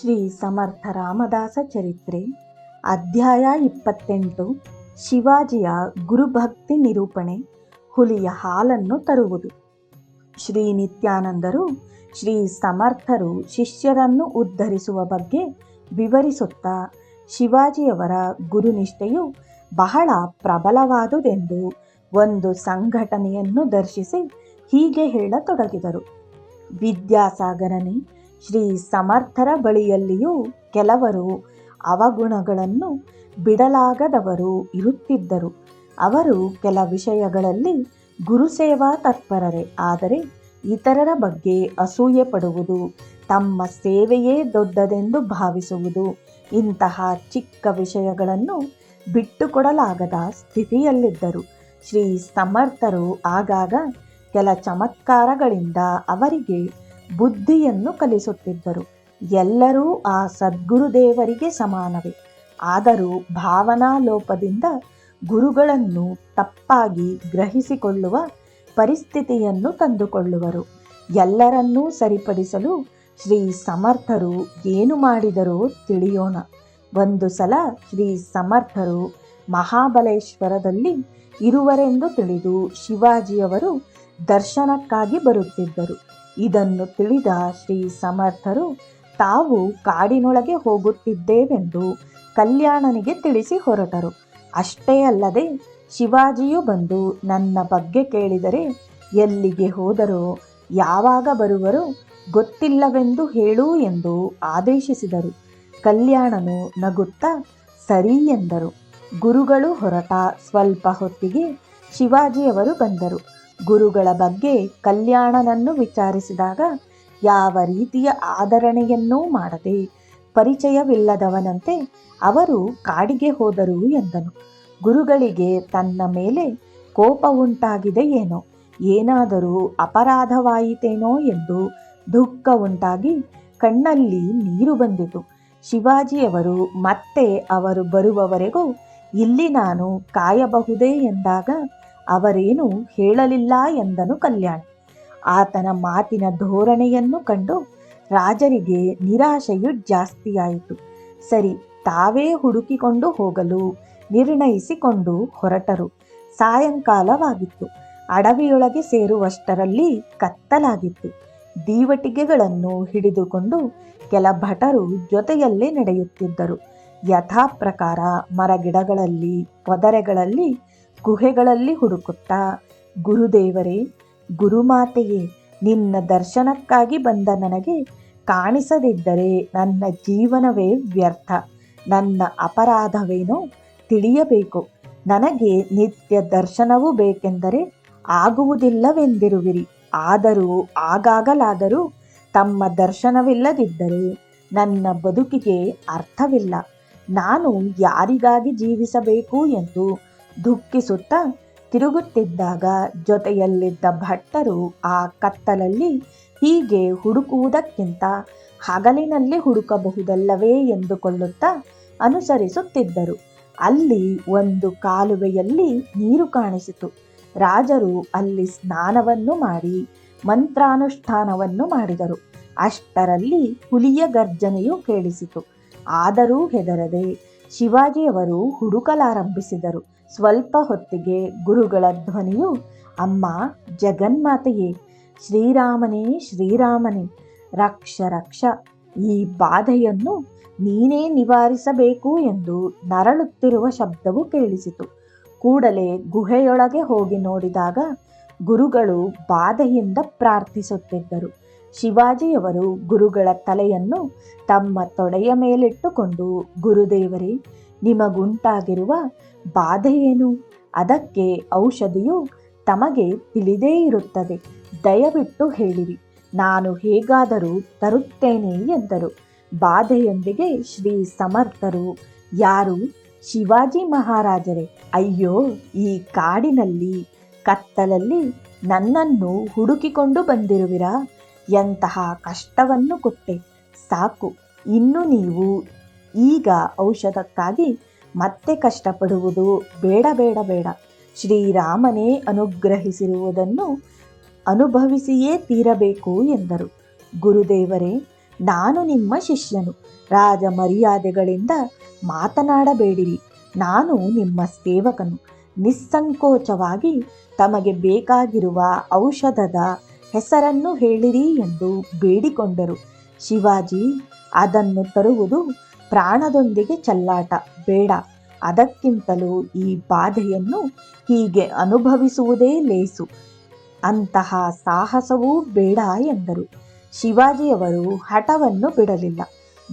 ಶ್ರೀ ಸಮರ್ಥ ರಾಮದಾಸ ಚರಿತ್ರೆ, ಅಧ್ಯಾಯ ಇಪ್ಪತ್ತೆಂಟು, ಶಿವಾಜಿಯ ಗುರುಭಕ್ತಿ ನಿರೂಪಣೆ, ಹುಲಿಯ ಹಾಲನ್ನು ತರುವುದು. ಶ್ರೀ ನಿತ್ಯಾನಂದರು ಶ್ರೀ ಸಮರ್ಥರು ಶಿಷ್ಯರನ್ನು ಉದ್ಧರಿಸುವ ಬಗ್ಗೆ ವಿವರಿಸುತ್ತಾ ಶಿವಾಜಿಯವರ ಗುರುನಿಷ್ಠೆಯು ಬಹಳ ಪ್ರಬಲವಾದುದೆಂದು ಒಂದು ಸಂಘಟನೆಯನ್ನು ದರ್ಶಿಸಿ ಹೀಗೆ ಹೇಳತೊಡಗಿದರು. ವಿದ್ಯಾಸಾಗರನೇ ಶ್ರೀ ಸಮರ್ಥರ ಬಳಿಯಲ್ಲಿಯೂ ಕೆಲವರು ಅವಗುಣಗಳನ್ನು ಬಿಡಲಾಗದವರು ಇರುತ್ತಿದ್ದರು. ಅವರು ಕೆಲ ವಿಷಯಗಳಲ್ಲಿ ಗುರುಸೇವಾ ತತ್ಪರರೇ, ಆದರೆ ಇತರರ ಬಗ್ಗೆ ಅಸೂಯೆ ಪಡುವುದು ತಮ್ಮ ಸೇವೆಯೇ ದೊಡ್ಡದೆಂದು ಭಾವಿಸುವುದು, ಇಂತಹ ಚಿಕ್ಕ ವಿಷಯಗಳನ್ನು ಬಿಟ್ಟುಕೊಡಲಾಗದ ಸ್ಥಿತಿಯಲ್ಲಿದ್ದರು. ಶ್ರೀ ಸಮರ್ಥರು ಆಗಾಗ ಕೆಲ ಚಮತ್ಕಾರಗಳಿಂದ ಅವರಿಗೆ ಬುದ್ಧಿಯನ್ನು ಕಲಿಸುತ್ತಿದ್ದರು. ಎಲ್ಲರೂ ಆ ಸದ್ಗುರುದೇವರಿಗೆ ಸಮಾನವೇ. ಆದರೂ ಭಾವನಾ ಲೋಪದಿಂದ ಗುರುಗಳನ್ನು ತಪ್ಪಾಗಿ ಗ್ರಹಿಸಿಕೊಳ್ಳುವ ಪರಿಸ್ಥಿತಿಯನ್ನು ತಂದುಕೊಳ್ಳುವರು. ಎಲ್ಲರನ್ನೂ ಸರಿಪಡಿಸಲು ಶ್ರೀ ಸಮರ್ಥರು ಏನು ಮಾಡಿದರೋ ತಿಳಿಯೋಣ. ಒಂದು ಸಲ ಶ್ರೀ ಸಮರ್ಥರು ಮಹಾಬಲೇಶ್ವರದಲ್ಲಿ ಇರುವರೆಂದು ತಿಳಿದು ಶಿವಾಜಿಯವರು ದರ್ಶನಕ್ಕಾಗಿ ಬರುತ್ತಿದ್ದರು. ಇದನ್ನು ತಿಳಿದ ಶ್ರೀ ಸಮರ್ಥರು, ತಾವು ಕಾಡಿನೊಳಗೆ ಹೋಗುತ್ತಿದ್ದೇವೆಂದು ಕಲ್ಯಾಣನಿಗೆ ತಿಳಿಸಿ ಹೊರಟರು. ಅಷ್ಟೇ ಅಲ್ಲದೆ ಶಿವಾಜಿಯು ಬಂದು ನನ್ನ ಬಗ್ಗೆ ಕೇಳಿದರೆ ಎಲ್ಲಿಗೆ ಹೋದರೋ, ಯಾವಾಗ ಬರುವರೋ ಗೊತ್ತಿಲ್ಲವೆಂದು ಹೇಳು ಎಂದು ಆದೇಶಿಸಿದರು. ಕಲ್ಯಾಣನು ನಗುತ್ತಾ, ಸರಿ ಎಂದರು. ಗುರುಗಳು ಹೊರಟ ಸ್ವಲ್ಪ ಹೊತ್ತಿಗೆ ಶಿವಾಜಿಯವರು ಬಂದರು. ಗುರುಗಳ ಬಗ್ಗೆ ಕಲ್ಯಾಣನನ್ನು ವಿಚಾರಿಸಿದಾಗ ಯಾವ ರೀತಿಯ ಆದರಣೆಯನ್ನೂ ಮಾಡದೆ ಪರಿಚಯವಿಲ್ಲದವನಂತೆ ಅವರು ಕಾಡಿಗೆ ಹೋದರು ಎಂದನು. ಗುರುಗಳಿಗೆ ತನ್ನ ಮೇಲೆ ಕೋಪ ಉಂಟಾಗಿದೆ ಏನೋ, ಏನಾದರೂ ಅಪರಾಧವಾಯಿತೇನೋ ಎಂದು ದುಃಖ ಉಂಟಾಗಿ ಕಣ್ಣಲ್ಲಿ ನೀರು ಬಂದಿತು. ಶಿವಾಜಿಯವರು, ಮತ್ತೆ ಅವರು ಬರುವವರೆಗೂ ಇಲ್ಲಿ ನಾನು ಕಾಯಬಹುದೇ? ಎಂದಾಗ ಅವರೇನು ಹೇಳಲಿಲ್ಲ ಎಂದನು ಕಲ್ಯಾಣ್. ಆತನ ಮಾತಿನ ಧೋರಣೆಯನ್ನು ಕಂಡು ರಾಜರಿಗೆ ನಿರಾಶೆಯು ಜಾಸ್ತಿಯಾಯಿತು. ಸರಿ, ತಾವೇ ಹುಡುಕಿಕೊಂಡು ಹೋಗಲು ನಿರ್ಣಯಿಸಿಕೊಂಡು ಹೊರಟರು. ಸಾಯಂಕಾಲವಾಗಿತ್ತು. ಅಡವಿಯೊಳಗೆ ಸೇರುವಷ್ಟರಲ್ಲಿ ಕತ್ತಲಾಗಿತ್ತು. ದೀವಟಿಗೆಗಳನ್ನು ಹಿಡಿದುಕೊಂಡು ಕೆಲ ಭಟರು ಜೊತೆಯಲ್ಲೇ ನಡೆಯುತ್ತಿದ್ದರು. ಯಥಾ ಪ್ರಕಾರ ಮರಗಿಡಗಳಲ್ಲಿ, ಪೊದರೆಗಳಲ್ಲಿ ಗುಹೆಗಳಲ್ಲಿ ಹುಡುಕುತ್ತಾ, ಗುರುದೇವರೇ, ಗುರುಮಾತೆಯೇ, ನಿನ್ನ ದರ್ಶನಕ್ಕಾಗಿ ಬಂದ ನನಗೆ ಕಾಣಿಸದಿದ್ದರೆ ನನ್ನ ಜೀವನವೇ ವ್ಯರ್ಥ. ನನ್ನ ಅಪರಾಧವೇನೋ ತಿಳಿಯಬೇಕು. ನನಗೆ ನಿತ್ಯ ದರ್ಶನವೂ ಬೇಕೆಂದರೆ ಆಗುವುದಿಲ್ಲವೆಂದಿರುವಿರಿ. ಆದರೂ, ಆಗಾಗಲಾದರೂ ತಮ್ಮ ದರ್ಶನವಿಲ್ಲದಿದ್ದರೆ ನನ್ನ ಬದುಕಿಗೆ ಅರ್ಥವಿಲ್ಲ. ನಾನು ಯಾರಿಗಾಗಿ ಜೀವಿಸಬೇಕು ಎಂದು ದುಃಖಿಸುತ್ತಾ ತಿರುಗುತ್ತಿದ್ದಾಗ ಜೊತೆಯಲ್ಲಿದ್ದ ಭಟ್ಟರು ಆ ಕತ್ತಲಲ್ಲಿ ಹೀಗೆ ಹುಡುಕುವುದಕ್ಕಿಂತ ಹಗಲಿನಲ್ಲಿ ಹುಡುಕಬಹುದಲ್ಲವೇ ಎಂದುಕೊಳ್ಳುತ್ತಾ ಅನುಸರಿಸುತ್ತಿದ್ದರು. ಅಲ್ಲಿ ಒಂದು ಕಾಲುವೆಯಲ್ಲಿ ನೀರು ಕಾಣಿಸಿತು. ರಾಜರು ಅಲ್ಲಿ ಸ್ನಾನವನ್ನು ಮಾಡಿ, ಮಂತ್ರಾನುಷ್ಠಾನವನ್ನು ಮಾಡಿದರು. ಅಷ್ಟರಲ್ಲಿ ಹುಲಿಯ ಗರ್ಜನೆಯು ಕೇಳಿಸಿತು. ಆದರೂ ಹೆದರದೆ ಶಿವಾಜಿಯವರು ಹುಡುಕಲಾರಂಭಿಸಿದರು. ಸ್ವಲ್ಪ ಹೊತ್ತಿಗೆ ಗುರುಗಳ ಧ್ವನಿಯು, ಅಮ್ಮ, ಜಗನ್ಮಾತೆಯೇ, ಶ್ರೀರಾಮನೇ ಶ್ರೀರಾಮನೇ, ರಕ್ಷ ರಕ್ಷ, ಈ ಬಾಧೆಯನ್ನು ನೀನೇ ನಿವಾರಿಸಬೇಕು ಎಂದು ನರಳುತ್ತಿರುವ ಶಬ್ದವು ಕೇಳಿಸಿತು. ಕೂಡಲೇ ಗುಹೆಯೊಳಗೆ ಹೋಗಿ ನೋಡಿದಾಗ ಗುರುಗಳು ಬಾಧೆಯಿಂದ ಪ್ರಾರ್ಥಿಸುತ್ತಿದ್ದರು. ಶಿವಾಜಿಯವರು ಗುರುಗಳ ತಲೆಯನ್ನು ತಮ್ಮ ತೊಡೆಯ ಮೇಲಿಟ್ಟುಕೊಂಡು, ಗುರುದೇವರೇ ನಿಮಗುಂಟಾಗಿರುವ ಬಾಧೆಯೇನು? ಅದಕ್ಕೆ ಔಷಧಿಯು ತಮಗೆ ತಿಳಿದೇ ಇರುತ್ತದೆ. ದಯವಿಟ್ಟು ಹೇಳಿರಿ. ನಾನು ಹೇಗಾದರೂ ತರುತ್ತೇನೆ ಎಂದರು. ಬಾಧೆಯೊಂದಿಗೆ ಶ್ರೀ ಸಮರ್ಥರು, ಯಾರು? ಶಿವಾಜಿ ಮಹಾರಾಜರೇ, ಅಯ್ಯೋ, ಈ ಕಾಡಿನಲ್ಲಿ, ಕತ್ತಲಲ್ಲಿ ನನ್ನನ್ನು ಹುಡುಕಿಕೊಂಡು ಬಂದಿರುವಿರಾ? ಎಂತಹ ಕಷ್ಟವನ್ನು ಕೊಟ್ಟೆ. ಸಾಕು, ಇನ್ನು ನೀವು ಈಗ ಔಷಧಕ್ಕಾಗಿ ಮತ್ತೆ ಕಷ್ಟಪಡುವುದು ಬೇಡ ಬೇಡ ಬೇಡ. ಶ್ರೀರಾಮನೇ ಅನುಗ್ರಹಿಸಿರುವುದನ್ನು ಅನುಭವಿಸಿಯೇ ತೀರಬೇಕು ಎಂದರು. ಗುರುದೇವರೇ, ನಾನು ನಿಮ್ಮ ಶಿಷ್ಯನು. ರಾಜ ಮರ್ಯಾದೆಗಳಿಂದ ಮಾತನಾಡಬೇಡಿರಿ. ನಾನು ನಿಮ್ಮ ಸೇವಕನು. ನಿಸ್ಸಂಕೋಚವಾಗಿ ತಮಗೆ ಬೇಕಾಗಿರುವ ಔಷಧದ ಹೆಸರನ್ನು ಹೇಳಿರಿ ಎಂದು ಬೇಡಿಕೊಂಡರು. ಶಿವಾಜಿ ಅದನ್ನು ತರುವುದು ಪ್ರಾಣದೊಂದಿಗೆ ಚಲ್ಲಾಟ, ಬೇಡ. ಅದಕ್ಕಿಂತಲೂ ಈ ಬಾಧೆಯನ್ನು ಹೀಗೆ ಅನುಭವಿಸುವುದೇ ಲೇಸು. ಅಂತಹ ಸಾಹಸವೂ ಬೇಡ ಎಂದರು. ಶಿವಾಜಿಯವರು ಹಠವನ್ನು ಬಿಡಲಿಲ್ಲ.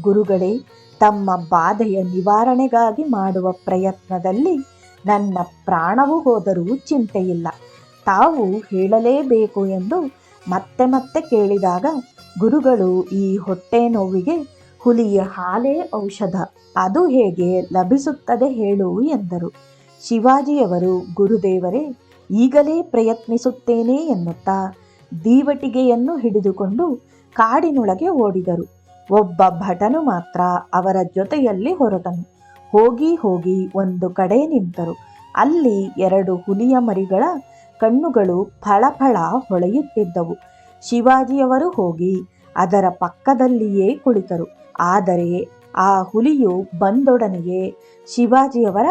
ಗುರುಗಳೇ, ತಮ್ಮ ಬಾಧೆಯ ನಿವಾರಣೆಗಾಗಿ ಮಾಡುವ ಪ್ರಯತ್ನದಲ್ಲಿ ನನ್ನ ಪ್ರಾಣವು ಹೋದರೂ ಚಿಂತೆಯಿಲ್ಲ. ತಾವು ಹೇಳಲೇಬೇಕು ಎಂದು ಮತ್ತೆ ಮತ್ತೆ ಕೇಳಿದಾಗ ಗುರುಗಳು ಈ ಹೊಟ್ಟೆ ನೋವಿಗೆ ಹುಲಿಯ ಹಾಲೇ ಔಷಧ. ಅದು ಹೇಗೆ ಲಭಿಸುತ್ತದೆ ಹೇಳು ಎಂದರು. ಶಿವಾಜಿಯವರು, ಗುರುದೇವರೇ, ಈಗಲೇ ಪ್ರಯತ್ನಿಸುತ್ತೇನೆ ಎನ್ನುತ್ತಾ ದೀವಟಿಗೆಯನ್ನು ಹಿಡಿದುಕೊಂಡು ಕಾಡಿನೊಳಗೆ ಓಡಿದರು. ಒಬ್ಬ ಭಟನು ಮಾತ್ರ ಅವರ ಜೊತೆಯಲ್ಲಿ ಹೊರಟನು. ಹೋಗಿ ಹೋಗಿ ಒಂದು ಕಡೆ ನಿಂತರು. ಅಲ್ಲಿ ಎರಡು ಹುಲಿಯ ಮರಿಗಳ ಕಣ್ಣುಗಳು ಫಳಫಳ ಹೊಳೆಯುತ್ತಿದ್ದವು. ಶಿವಾಜಿಯವರು ಹೋಗಿ ಅದರ ಪಕ್ಕದಲ್ಲಿಯೇ ಕುಳಿತರು. ಆದರೆ ಆ ಹುಲಿಯು ಬಂದೊಡನೆಯೇ ಶಿವಾಜಿಯವರ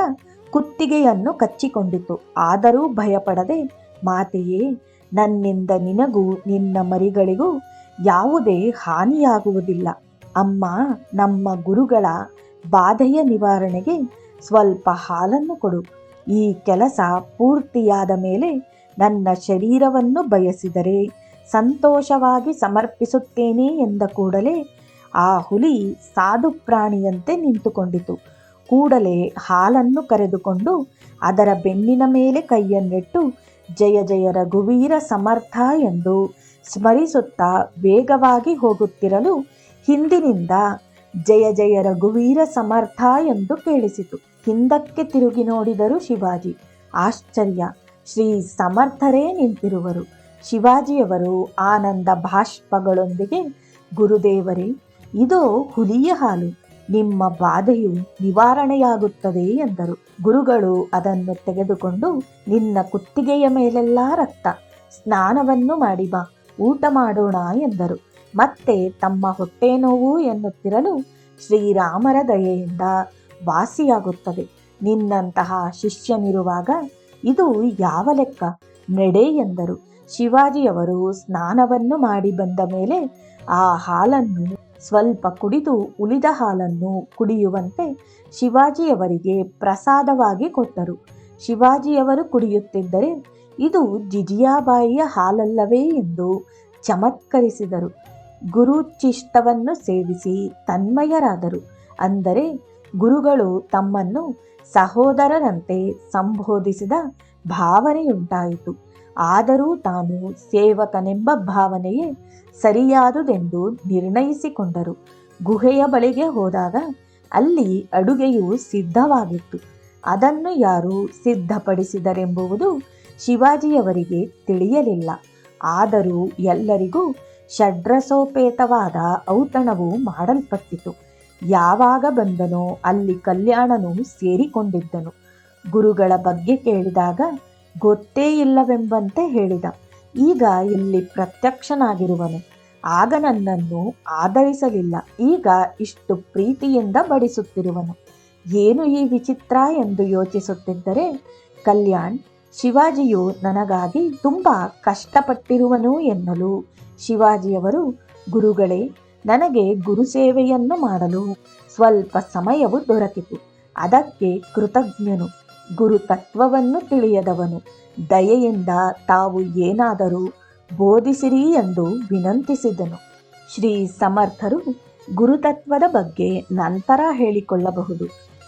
ಕುತ್ತಿಗೆಯನ್ನು ಕಚ್ಚಿಕೊಂಡಿತು. ಆದರೂ ಭಯಪಡದೆ, ಮಾತೆಯೇ, ನನ್ನಿಂದ ನಿನಗೂ ನಿನ್ನ ಮರಿಗಳಿಗೂ ಯಾವುದೇ ಹಾನಿಯಾಗುವುದಿಲ್ಲ. ಅಮ್ಮ, ನಮ್ಮ ಗುರುಗಳ ಬಾಧೆಯ ನಿವಾರಣೆಗೆ ಸ್ವಲ್ಪ ಹಾಲನ್ನು ಕೊಡು. ಈ ಕೆಲಸ ಪೂರ್ತಿಯಾದ ಮೇಲೆ ನನ್ನ ಶರೀರವನ್ನು ಬಯಸಿದರೆ ಸಂತೋಷವಾಗಿ ಸಮರ್ಪಿಸುತ್ತೇನೆ ಎಂದ ಕೂಡಲೇ ಆ ಹುಲಿ ಸಾಧು ಪ್ರಾಣಿಯಂತೆ ನಿಂತುಕೊಂಡಿತು. ಕೂಡಲೇ ಹಾಲನ್ನು ಕರೆದುಕೊಂಡು ಅದರ ಬೆನ್ನಿನ ಮೇಲೆ ಕೈಯನ್ನಿಟ್ಟು ಜಯ ಜಯ ರಘುವೀರ ಸಮರ್ಥ ಎಂದು ಸ್ಮರಿಸುತ್ತಾ ವೇಗವಾಗಿ ಹೋಗುತ್ತಿರಲು ಹಿಂದಿನಿಂದ ಜಯ ಜಯ ರಘುವೀರ ಸಮರ್ಥ ಎಂದು ಕೇಳಿಸಿತು. ಹಿಂದಕ್ಕೆ ತಿರುಗಿ ನೋಡಿದರು ಶಿವಾಜಿ. ಆಶ್ಚರ್ಯ! ಶ್ರೀ ಸಮರ್ಥರೇ ನಿಂತಿರುವರು. ಶಿವಾಜಿಯವರು ಆನಂದ ಭಾಷ್ಪಗಳೊಂದಿಗೆ ಗುರುದೇವರೇ ಇದು ಹುಲಿಯ ಹಾಲು. ನಿಮ್ಮ ಬಾಧೆಯು ನಿವಾರಣೆಯಾಗುತ್ತದೆ ಎಂದರು. ಗುರುಗಳು ಅದನ್ನು ತೆಗೆದುಕೊಂಡು, ನಿನ್ನ ಕುತ್ತಿಗೆಯ ಮೇಲೆಲ್ಲ ರಕ್ತ, ಸ್ನಾನವನ್ನು ಮಾಡಿ ಬಾ, ಊಟ ಮಾಡೋಣ ಎಂದರು. ಮತ್ತೆ ತಮ್ಮ ಹೊಟ್ಟೆ ನೋವು ಎನ್ನುತ್ತಿರಲು ಶ್ರೀರಾಮರ ದಯೆಯಿಂದ ವಾಸಿಯಾಗುತ್ತದೆ. ನಿನ್ನಂತಹ ಶಿಷ್ಯನಿರುವಾಗ, ಇದು ಯಾವ ಲೆಕ್ಕ? ನಡೆ ಎಂದರು. ಶಿವಾಜಿಯವರು ಸ್ನಾನವನ್ನು ಮಾಡಿ ಬಂದ ಮೇಲೆ ಆ ಹಾಲನ್ನು ಸ್ವಲ್ಪ ಕುಡಿದು ಉಳಿದ ಹಾಲನ್ನು ಕುಡಿಯುವಂತೆ ಶಿವಾಜಿಯವರಿಗೆ ಪ್ರಸಾದವಾಗಿ ಕೊಟ್ಟರು. ಶಿವಾಜಿಯವರು ಕುಡಿಯುತ್ತಿದ್ದರೆ ಇದು ಜಿಜಿಯಾಬಾಯಿಯ ಹಾಲಲ್ಲವೇ ಎಂದು ಚಮತ್ಕರಿಸಿದರು. ಗುರುಚಿಷ್ಟವನ್ನು ಸೇವಿಸಿ ತನ್ಮಯರಾದರು. ಅಂದರೆ ಗುರುಗಳು ತಮ್ಮನ್ನು ಸಹೋದರರಂತೆ ಸಂಬೋಧಿಸಿದ ಭಾವನೆಯುಂಟಾಯಿತು. ಆದರೂ ತಾನು ಸೇವಕನೆಂಬ ಭಾವನೆಯೇ ಸರಿಯಾದುದೆಂದು ನಿರ್ಣಯಿಸಿಕೊಂಡರು. ಗುಹೆಯ ಬಳಿಗೆ ಹೋದಾಗ ಅಲ್ಲಿ ಅಡುಗೆಯು ಸಿದ್ಧವಾಗಿತ್ತು. ಅದನ್ನು ಯಾರು ಸಿದ್ಧಪಡಿಸಿದರೆಂಬುವುದು ಶಿವಾಜಿಯವರಿಗೆ ತಿಳಿಯಲಿಲ್ಲ. ಆದರೂ ಎಲ್ಲರಿಗೂ ಷಡ್ರಸೋಪೇತವಾದ ಔತಣವು ಮಾಡಲ್ಪಟ್ಟಿತು. ಯಾವಾಗ ಬಂದನೋ ಅಲ್ಲಿ ಕಲ್ಯಾಣನು ಸೇರಿಕೊಂಡಿದ್ದನು. ಗುರುಗಳ ಬಗ್ಗೆ ಕೇಳಿದಾಗ ಗೊತ್ತೇ ಇಲ್ಲವೆಂಬಂತೆ ಹೇಳಿದ. ಈಗ ಇಲ್ಲಿ ಪ್ರತ್ಯಕ್ಷನಾಗಿರುವನು. ಆಗ ನನ್ನನ್ನು ಆಧರಿಸಲಿಲ್ಲ. ಈಗ ಇಷ್ಟು ಪ್ರೀತಿಯಿಂದ ಬಡಿಸುತ್ತಿರುವನು. ಏನು ಈ ವಿಚಿತ್ರ ಎಂದು ಯೋಚಿಸುತ್ತಿದ್ದರೆ, ಕಲ್ಯಾಣ್, ಶಿವಾಜಿಯು ನನಗಾಗಿ ತುಂಬ ಕಷ್ಟಪಟ್ಟಿರುವನು ಎನ್ನಲು ಶಿವಾಜಿಯವರು, ಗುರುಗಳೇ, ನನಗೆ ಗುರುಸೇವೆಯನ್ನು ಮಾಡಲು ಸ್ವಲ್ಪ ಸಮಯವು ದೊರಕಿತು. ಅದಕ್ಕೆ ಕೃತಜ್ಞನು. ಗುರು ತತ್ವವನ್ನು ತಿಳಿಯದವನು. ದಯೆಯಿಂದ ತಾವು ಏನಾದರೂ ಬೋಧಿಸಿರಿ ಎಂದು ವಿನಂತಿಸಿದನು. ಶ್ರೀ ಸಮರ್ಥರು ಗುರುತತ್ವದ ಬಗ್ಗೆ ನಂತರ ಹೇಳಿಕೊಳ್ಳಬಹುದು.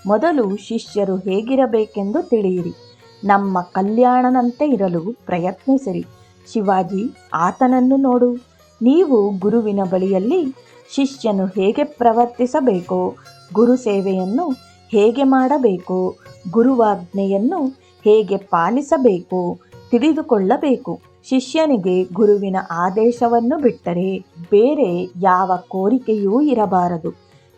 ಮೊದಲು ಶಿಷ್ಯರು ಹೇಗಿರಬೇಕೆಂದು ತಿಳಿಯಿರಿ. ನಮ್ಮ ಕಲ್ಯಾಣನಂತೆ ಇರಲು ಪ್ರಯತ್ನಿಸಿರಿ. ಶಿವಾಜಿ, ಆತನನ್ನು ನೋಡು. ನೀವು ಗುರುವಿನ ಬಳಿಯಲ್ಲಿ ಶಿಷ್ಯನು ಹೇಗೆ ಪ್ರವರ್ತಿಸಬೇಕೋ ಗುರು ಸೇವೆಯನ್ನು ಹೇಗೆ ಮಾಡಬೇಕೋ, ಗುರುವಾಜ್ಞೆಯನ್ನು ಹೇಗೆ ಪಾಲಿಸಬೇಕು, ತಿಳಿದುಕೊಳ್ಳಬೇಕು. ಶಿಷ್ಯನಿಗೆ ಗುರುವಿನ ಆದೇಶವನ್ನು ಬಿಟ್ಟರೆ ಬೇರೆ ಯಾವ ಕೋರಿಕೆಯೂ ಇರಬಾರದು.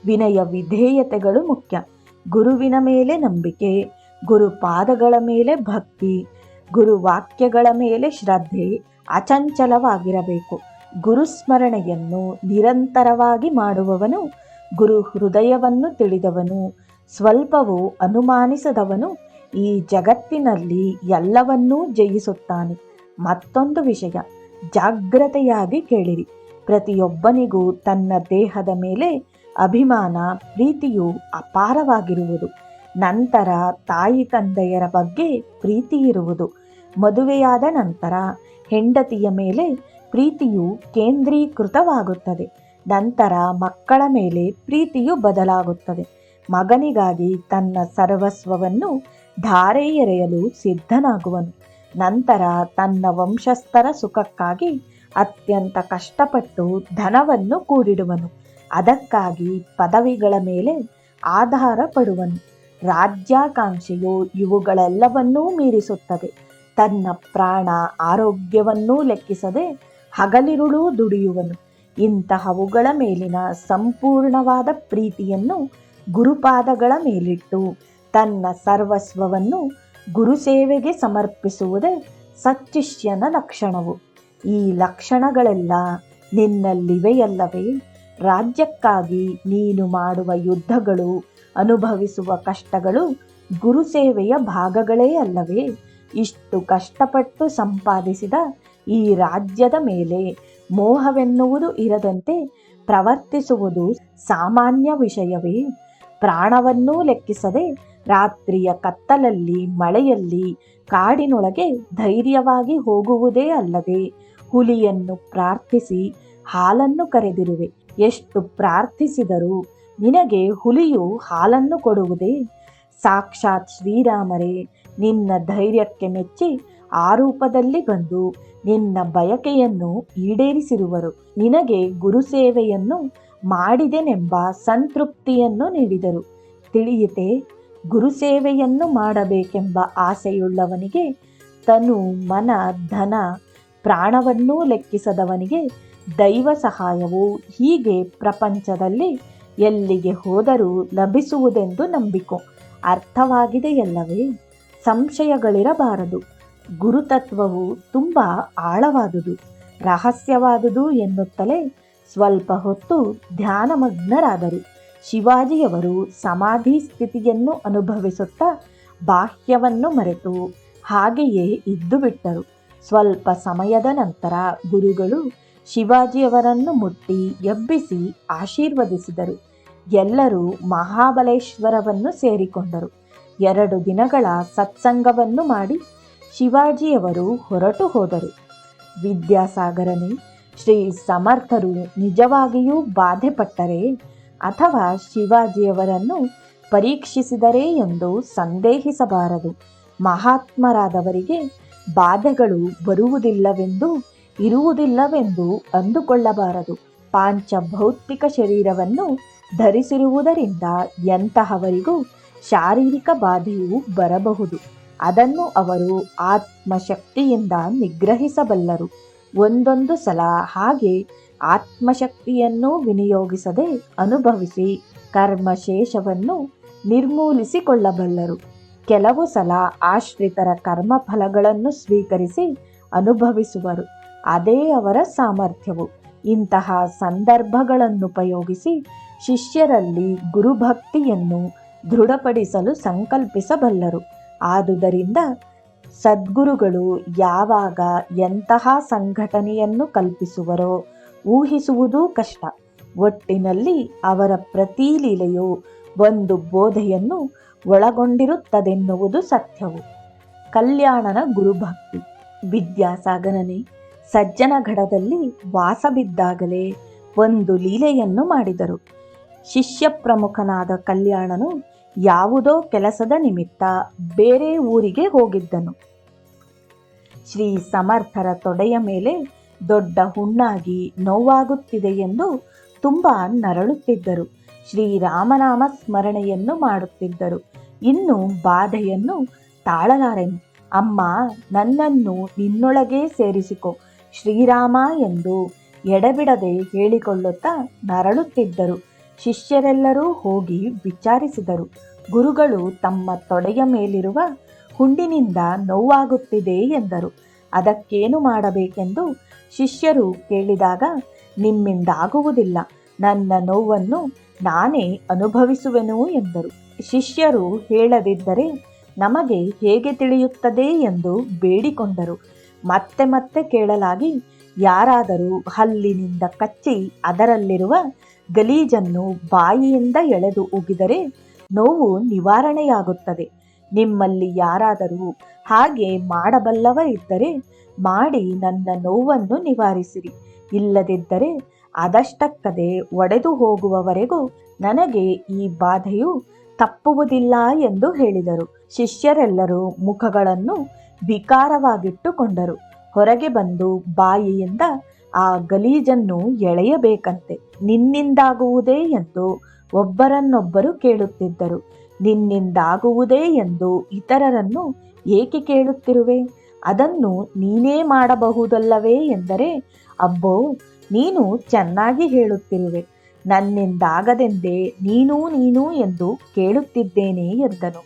ವಿನಯ ವಿಧೇಯತೆಗಳು ಮುಖ್ಯ. ಗುರುವಿನ ಮೇಲೆ ನಂಬಿಕೆ, ಗುರುಪಾದಗಳ ಮೇಲೆ ಭಕ್ತಿ, ಗುರುವಾಕ್ಯಗಳ ಮೇಲೆ ಶ್ರದ್ಧೆ ಅಚಂಚಲವಾಗಿರಬೇಕು. ಗುರುಸ್ಮರಣೆಯನ್ನು ನಿರಂತರವಾಗಿ ಮಾಡುವವನು ಗುರು ಹೃದಯವನ್ನು ತಿಳಿದವನು, ಸ್ವಲ್ಪವೂ ಅನುಮಾನಿಸದವನು ಈ ಜಗತ್ತಿನಲ್ಲಿ ಎಲ್ಲವನ್ನೂ ಜಯಿಸುತ್ತಾನೆ. ಮತ್ತೊಂದು ವಿಷಯ, ಜಾಗ್ರತೆಯಾಗಿ ಕೇಳಿರಿ. ಪ್ರತಿಯೊಬ್ಬನಿಗೂ ತನ್ನ ದೇಹದ ಮೇಲೆ ಅಭಿಮಾನ, ಪ್ರೀತಿಯು ಅಪಾರವಾಗಿರುವುದು. ನಂತರ ತಾಯಿ ತಂದೆಯರ ಬಗ್ಗೆ ಪ್ರೀತಿ ಇರುವುದು. ಮದುವೆಯಾದ ನಂತರ ಹೆಂಡತಿಯ ಮೇಲೆ ಪ್ರೀತಿಯು ಕೇಂದ್ರೀಕೃತವಾಗುತ್ತದೆ. ನಂತರ ಮಕ್ಕಳ ಮೇಲೆ ಪ್ರೀತಿಯು ಬದಲಾಗುತ್ತದೆ. ಮಗನಿಗಾಗಿ ತನ್ನ ಸರ್ವಸ್ವವನ್ನು ಧಾರೆ ಎರೆಯಲು ಸಿದ್ಧನಾಗುವನು. ನಂತರ ತನ್ನ ವಂಶಸ್ಥರ ಸುಖಕ್ಕಾಗಿ ಅತ್ಯಂತ ಕಷ್ಟಪಟ್ಟು ಧನವನ್ನು ಕೂಡಿಡುವನು. ಅದಕ್ಕಾಗಿ ಪದವಿಗಳ ಮೇಲೆ ಆಧಾರ ಪಡುವನು. ರಾಜ್ಯಾಕಾಂಕ್ಷೆಯು ಇವುಗಳೆಲ್ಲವನ್ನೂ ಮೀರಿಸುತ್ತದೆ. ತನ್ನ ಪ್ರಾಣ ಆರೋಗ್ಯವನ್ನೂ ಲೆಕ್ಕಿಸದೆ ಹಗಲಿರುಳು ದುಡಿಯುವನು. ಇಂತಹವುಗಳ ಮೇಲಿನ ಸಂಪೂರ್ಣವಾದ ಪ್ರೀತಿಯನ್ನು ಗುರುಪಾದಗಳ ಮೇಲಿಟ್ಟು ತನ್ನ ಸರ್ವಸ್ವವನ್ನು ಗುರುಸೇವೆಗೆ ಸಮರ್ಪಿಸುವುದೇ ಸಚ್ಚಿಷ್ಯನ ಲಕ್ಷಣವು. ಈ ಲಕ್ಷಣಗಳೆಲ್ಲ ನಿನ್ನಲ್ಲಿವೆಯಲ್ಲವೇ. ರಾಜ್ಯಕ್ಕಾಗಿ ನೀನು ಮಾಡುವ ಯುದ್ಧಗಳು, ಅನುಭವಿಸುವ ಕಷ್ಟಗಳು ಗುರುಸೇವೆಯ ಭಾಗಗಳೇ ಅಲ್ಲವೇ. ಇಷ್ಟು ಕಷ್ಟಪಟ್ಟು ಸಂಪಾದಿಸಿದ ಈ ರಾಜ್ಯದ ಮೇಲೆ ಮೋಹವೆನ್ನುವುದು ಇರದಂತೆ ಪ್ರವರ್ತಿಸುವುದು ಸಾಮಾನ್ಯ ವಿಷಯವೇ. ಪ್ರಾಣವನ್ನೂ ಲೆಕ್ಕಿಸದೆ ರಾತ್ರಿಯ ಕತ್ತಲಲ್ಲಿ, ಮಳೆಯಲ್ಲಿ, ಕಾಡಿನೊಳಗೆ ಧೈರ್ಯವಾಗಿ ಹೋಗುವುದೇ ಅಲ್ಲದೆ ಹುಲಿಯನ್ನು ಪ್ರಾರ್ಥಿಸಿ ಹಾಲನ್ನು ಕರೆದಿರುವೆ. ಎಷ್ಟು ಪ್ರಾರ್ಥಿಸಿದರೂ ನಿನಗೆ ಹುಲಿಯು ಹಾಲನ್ನು ಕೊಡುವುದೇ? ಸಾಕ್ಷಾತ್ ಶ್ರೀರಾಮರೇ, ನಿನ್ನ ಧೈರ್ಯಕ್ಕೆ ಮೆಚ್ಚಿ ಆ ರೂಪದಲ್ಲಿ ಬಂದು ನಿನ್ನ ಬಯಕೆಯನ್ನು ಈಡೇರಿಸಿರುವರು. ನಿನಗೆ ಗುರುಸೇವೆಯನ್ನು ಮಾಡಿದೆನೆಂಬ ಸಂತೃಪ್ತಿಯನ್ನು ನೀಡಿದರು. ತಿಳಿಯಿತೆ ಗುರುಸೇವೆಯನ್ನು ಮಾಡಬೇಕೆಂಬ ಆಸೆಯುಳ್ಳವನಿಗೆ ತನು ಮನ, ಧನ, ಪ್ರಾಣವನ್ನೂ ಲೆಕ್ಕಿಸದವನಿಗೆ ದೈವ ಸಹಾಯವು ಹೀಗೆ ಪ್ರಪಂಚದಲ್ಲಿ ಎಲ್ಲಿಗೆ ಹೋದರೂ ಲಭಿಸುವುದೆಂದು ನಂಬಿಕೊ. ಅರ್ಥವಾಗಿದೆಯಲ್ಲವೇ ಸಂಶಯಗಳಿರಬಾರದು. ಗುರುತತ್ವವು ತುಂಬ ಆಳವಾದುದು. ರಹಸ್ಯವಾದುದು ಎನ್ನುತ್ತಲೇ ಸ್ವಲ್ಪ ಹೊತ್ತು ಧ್ಯಾನಮಗ್ನರಾದರು. ಶಿವಾಜಿಯವರು ಸಮಾಧಿ ಸ್ಥಿತಿಯನ್ನು ಅನುಭವಿಸುತ್ತಾ ಬಾಹ್ಯವನ್ನು ಮರೆತು ಹಾಗೆಯೇ ಇದ್ದು ಬಿಟ್ಟರು. ಸ್ವಲ್ಪ ಸಮಯದ ನಂತರ ಗುರುಗಳು ಶಿವಾಜಿಯವರನ್ನು ಮುಟ್ಟಿ ಎಬ್ಬಿಸಿ ಆಶೀರ್ವದಿಸಿದರು. ಎಲ್ಲರೂ ಮಹಾಬಲೇಶ್ವರವನ್ನು ಸೇರಿಕೊಂಡರು. ಎರಡು ದಿನಗಳ ಸತ್ಸಂಗವನ್ನು ಮಾಡಿ ಶಿವಾಜಿಯವರು ಹೊರಟು ಹೋದರು. ವಿದ್ಯಾಸಾಗರನೇ, ಶ್ರೀ ಸಮರ್ಥರು ನಿಜವಾಗಿಯೂ ಬಾಧೆಪಟ್ಟರೆ ಅಥವಾ ಶಿವಾಜಿಯವರನ್ನು ಪರೀಕ್ಷಿಸಿದರೆ ಎಂದು ಸಂದೇಹಿಸಬಾರದು. ಮಹಾತ್ಮರಾದವರಿಗೆ ಬಾಧೆಗಳು ಬರುವುದಿಲ್ಲವೆಂದು, ಇರುವುದಿಲ್ಲವೆಂದು ಅಂದುಕೊಳ್ಳಬಾರದು. ಪಾಂಚಭೌತಿಕ ಶರೀರವನ್ನು ಧರಿಸಿರುವುದರಿಂದ ಎಂತಹವರಿಗೂ ಶಾರೀರಿಕ ಬಾಧೆಯು ಬರಬಹುದು. ಅದನ್ನು ಅವರು ಆತ್ಮಶಕ್ತಿಯಿಂದ ನಿಗ್ರಹಿಸಬಲ್ಲರು. ಒಂದೊಂದು ಸಲ ಹಾಗೆ ಆತ್ಮಶಕ್ತಿಯನ್ನು ವಿನಿಯೋಗಿಸದೆ ಅನುಭವಿಸಿ ಕರ್ಮಶೇಷವನ್ನು ನಿರ್ಮೂಲಿಸಿಕೊಳ್ಳಬಲ್ಲರು. ಕೆಲವು ಸಲ ಆಶ್ರಿತರ ಕರ್ಮಫಲಗಳನ್ನು ಸ್ವೀಕರಿಸಿ ಅನುಭವಿಸುವರು. ಅದೇ ಅವರ ಸಾಮರ್ಥ್ಯವು. ಇಂತಹ ಸಂದರ್ಭಗಳನ್ನು ಉಪಯೋಗಿಸಿ ಶಿಷ್ಯರಲ್ಲಿ ಗುರುಭಕ್ತಿಯನ್ನು ದೃಢಪಡಿಸಲು ಸಂಕಲ್ಪಿಸಬಲ್ಲರು. ಆದುದರಿಂದ ಸದ್ಗುರುಗಳು ಯಾವಾಗ ಎಂತಹ ಸಂಘಟನೆಯನ್ನು ಕಲ್ಪಿಸುವರೋ ಊಹಿಸುವುದೂ ಕಷ್ಟ. ಒಟ್ಟಿನಲ್ಲಿ ಅವರ ಪ್ರತಿ ಲೀಲೆಯು ಒಂದು ಬೋಧೆಯನ್ನು ಒಳಗೊಂಡಿರುತ್ತದೆನ್ನುವುದು ಸತ್ಯವು. ಕಲ್ಯಾಣನ ಗುರುಭಕ್ತಿ. ವಿದ್ಯಾಸಾಗರನೇ ಸಜ್ಜನಗಢದಲ್ಲಿ ವಾಸ ಬಿದ್ದಾಗಲೇ ಒಂದು ಲೀಲೆಯನ್ನು ಮಾಡಿದರು. ಶಿಷ್ಯ ಪ್ರಮುಖನಾದ ಕಲ್ಯಾಣನು ಯಾವುದೋ ಕೆಲಸದ ನಿಮಿತ್ತ ಬೇರೆ ಊರಿಗೆ ಹೋಗಿದ್ದನು. ಶ್ರೀ ಸಮರ್ಥರ ತೊಡೆಯ ಮೇಲೆ ದೊಡ್ಡ ಹುಣ್ಣಾಗಿ ನೋವಾಗುತ್ತಿದೆ ಎಂದು ತುಂಬ ನರಳುತ್ತಿದ್ದರು. ಶ್ರೀರಾಮನಾಮ ಸ್ಮರಣೆಯನ್ನು ಮಾಡುತ್ತಿದ್ದರು. ಇನ್ನು ಬಾಧೆಯನ್ನು ತಾಳಲಾರೆನು. ಅಮ್ಮ, ನನ್ನನ್ನು ನಿನ್ನೊಳಗೇ ಸೇರಿಸಿಕೊ. ಶ್ರೀರಾಮ ಎಂದು ಎಡೆಬಿಡದೆ ಹೇಳಿಕೊಳ್ಳುತ್ತಾ ನರಳುತ್ತಿದ್ದರು. ಶಿಷ್ಯರೆಲ್ಲರೂ ಹೋಗಿ ವಿಚಾರಿಸಿದರು. ಗುರುಗಳು ತಮ್ಮ ತೊಡೆಯ ಮೇಲಿರುವ ಹುಂಡಿನಿಂದ ನೋವಾಗುತ್ತಿದೆ ಎಂದರು. ಅದಕ್ಕೇನು ಮಾಡಬೇಕೆಂದು ಶಿಷ್ಯರು ಕೇಳಿದಾಗ, ನಿಮ್ಮಿಂದಾಗುವುದಿಲ್ಲ. ನನ್ನ ನೋವನ್ನು ನಾನೇ ಅನುಭವಿಸುವೆನು ಎಂದರು. ಶಿಷ್ಯರು ಹೇಳದಿದ್ದರೆ ನಮಗೆ ಹೇಗೆ ತಿಳಿಯುತ್ತದೆ ಎಂದು ಬೇಡಿಕೊಂಡರು. ಮತ್ತೆ ಮತ್ತೆ ಕೇಳಲಾಗಿ, ಯಾರಾದರೂ ಹಲ್ಲಿನಿಂದ ಕಚ್ಚಿ ಅದರಲ್ಲಿರುವ ಗಲೀಜನ್ನು ಬಾಯಿಯಿಂದ ಎಳೆದು ಉಗಿದರೆ ನೋವು ನಿವಾರಣೆಯಾಗುತ್ತದೆ. ನಿಮ್ಮಲ್ಲಿ ಯಾರಾದರೂ ಹಾಗೆ ಮಾಡಬಲ್ಲವರಿದ್ದರೆ ಮಾಡಿ ನನ್ನ ನೋವನ್ನು ನಿವಾರಿಸಿರಿ. ಇಲ್ಲದಿದ್ದರೆ ಅದಷ್ಟಕ್ಕದೆ ಒಡೆದು ಹೋಗುವವರೆಗೂ ನನಗೆ ಈ ಬಾಧೆಯು ತಪ್ಪುವುದಿಲ್ಲ ಎಂದು ಹೇಳಿದರು. ಶಿಷ್ಯರೆಲ್ಲರೂ ಮುಖಗಳನ್ನು ವಿಕಾರವಾಗಿಟ್ಟುಕೊಂಡರು. ಹೊರಗೆ ಬಂದು ಬಾಯಿಯಿಂದ ಆ ಗಲೀಜನ್ನು ಎಳೆಯಬೇಕಂತೆ. ನಿನ್ನಿಂದಾಗುವುದೇ ಎಂದು ಒಬ್ಬರನ್ನೊಬ್ಬರು ಕೇಳುತ್ತಿದ್ದರು. ನಿನ್ನಿಂದಾಗುವುದೇ ಎಂದು ಇತರರನ್ನು ಏಕೆ ಕೇಳುತ್ತಿರುವೆ? ಅದನ್ನು ನೀನೇ ಮಾಡಬಹುದಲ್ಲವೇ ಎಂದರೆ, ಅಬ್ಬೋ, ನೀನು ಚೆನ್ನಾಗಿ ಹೇಳುತ್ತಿರುವೆ. ನನ್ನಿಂದಾಗದೆಂದೇ ನೀನು ನೀನು ಎಂದು ಕೇಳುತ್ತಿದ್ದೇನೆ ಎಂದನು.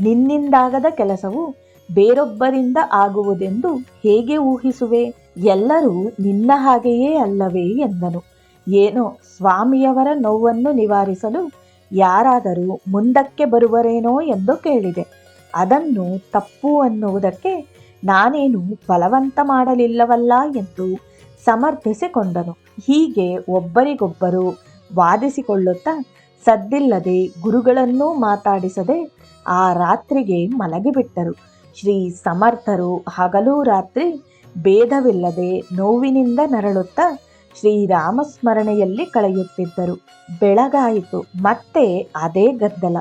ನಿನ್ನಿಂದಾಗದ ಕೆಲಸವು ಬೇರೊಬ್ಬರಿಂದ ಆಗುವುದೆಂದು ಹೇಗೆ ಊಹಿಸುವೆ? ಎಲ್ಲರೂ ನಿನ್ನ ಹಾಗೆಯೇ ಅಲ್ಲವೇ ಎಂದನು. ಏನೋ ಸ್ವಾಮಿಯವರ ನೋವನ್ನು ನಿವಾರಿಸಲು ಯಾರಾದರೂ ಮುಂದಕ್ಕೆ ಬರುವರೇನೋ ಎಂದು ಕೇಳಿದೆ. ಅದನ್ನು ತಪ್ಪು ಅನ್ನುವುದಕ್ಕೆ ನಾನೇನು ಬಲವಂತ ಮಾಡಲಿಲ್ಲವಲ್ಲ ಎಂದು ಸಮರ್ಥಿಸಿಕೊಂಡನು. ಹೀಗೆ ಒಬ್ಬರಿಗೊಬ್ಬರು ವಾದಿಸಿಕೊಳ್ಳುತ್ತಾ ಸದ್ದಿಲ್ಲದೆ ಗುರುಗಳನ್ನೂ ಮಾತಾಡಿಸದೆ ಆ ರಾತ್ರಿಗೆ ಮಲಗಿಬಿಟ್ಟರು. ಶ್ರೀ ಸಮರ್ಥರು ಹಗಲು ರಾತ್ರಿ ಭೇದವಿಲ್ಲದೆ ನೋವಿನಿಂದ ನರಳುತ್ತಾ ಶ್ರೀರಾಮಸ್ಮರಣೆಯಲ್ಲಿ ಕಳೆಯುತ್ತಿದ್ದರು. ಬೆಳಗಾಯಿತು. ಮತ್ತೆ ಅದೇ ಗದ್ದಲ.